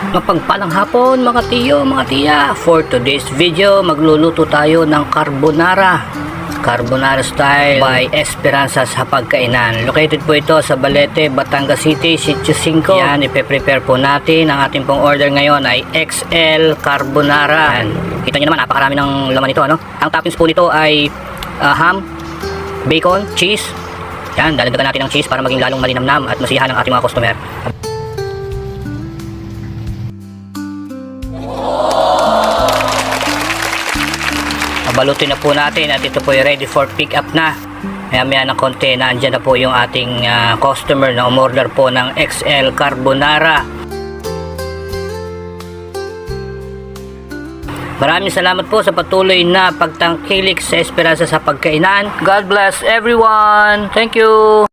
Mapagpalang hapon mga tiyo, mga tiya. For today's video, magluluto tayo ng carbonara. Carbonara style by Esperanza sa pagkainan. Located po ito sa Balete, Batangas City, Sitio 5. Yan, ipe-prepare po natin. Ang ating pong order ngayon ay XL Carbonara. Yan. Kita nyo naman, napakarami ng laman ito. Ano? Ang toppings po nito ay ah, ham, bacon, cheese. Yan, dadagdagan natin ng cheese para maging lalong malinamnam at masiyahan ang ating mga customer. Balutin na po natin at ito po ay ready for pick up na. Maya maya ng konti na andyan na po yung ating ah, customer na umorder po ng XL Carbonara. Maraming salamat po sa patuloy na pagtangkilik sa Esperanza sa pagkainan. God bless everyone. Thank you.